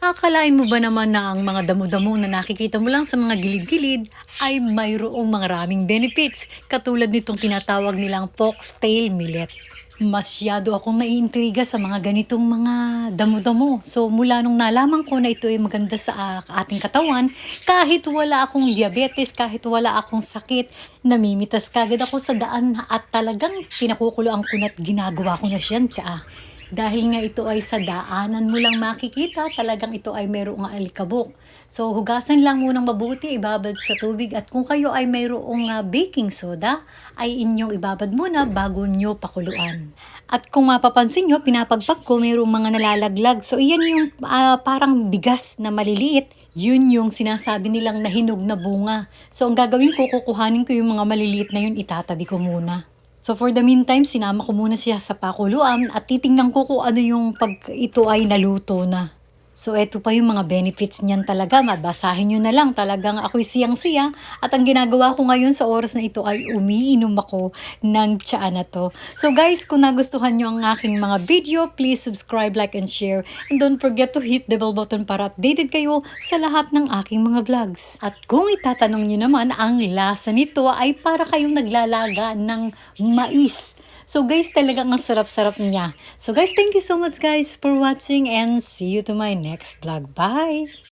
Akalain mo ba naman na ang mga damo-damo na nakikita mo lang sa mga gilid-gilid ay mayroong mga raming benefits katulad nitong tinatawag nilang foxtail millet. Masyado akong naiintriga sa mga ganitong mga damo-damo. So mula nung nalaman ko na ito ay maganda sa ah, ating katawan, kahit wala akong diabetes, kahit wala akong sakit, namimitas kagad ako sa daan at talagang pinakukuloan ko na at ginagawa ko na siyan tsa. Dahil nga ito ay sa daanan mo lang makikita, talagang ito ay mayroong alikabok. So, hugasan lang munang mabuti, ibabad sa tubig. At kung kayo ay mayroong ah, baking soda, ay inyong ibabad muna bago nyo pakuluan. At kung mapapansin nyo, pinapagpag ko, mayroong mga nalalaglag. So, iyan yung ah, parang bigas na maliliit. Yun yung sinasabi nilang nahinog na bunga. So, ang gagawin ko, kukuhanin ko yung mga maliliit na yun, itatabi ko muna. So for the meantime, sinama ko muna siya sa pakuluan at titingnan ko kung ano yung pag ito ay naluto na. So eto pa yung mga benefits niyan talaga, mabasahin nyo na lang, talagang ako'y siyang-siya at ang ginagawa ko ngayon sa oras na ito ay umiinom ako ng tsaa na to. So guys, kung nagustuhan nyo ang aking mga video, please subscribe, like, and share. And don't forget to hit the bell button para updated kayo sa lahat ng aking mga vlogs. At kung itatanong nyo naman, ang lasa nito ay para kayong naglalaga ng mais. So guys, talagang ang sarap-sarap niya. So guys, thank you so much guys for watching and see you to my next vlog. Bye!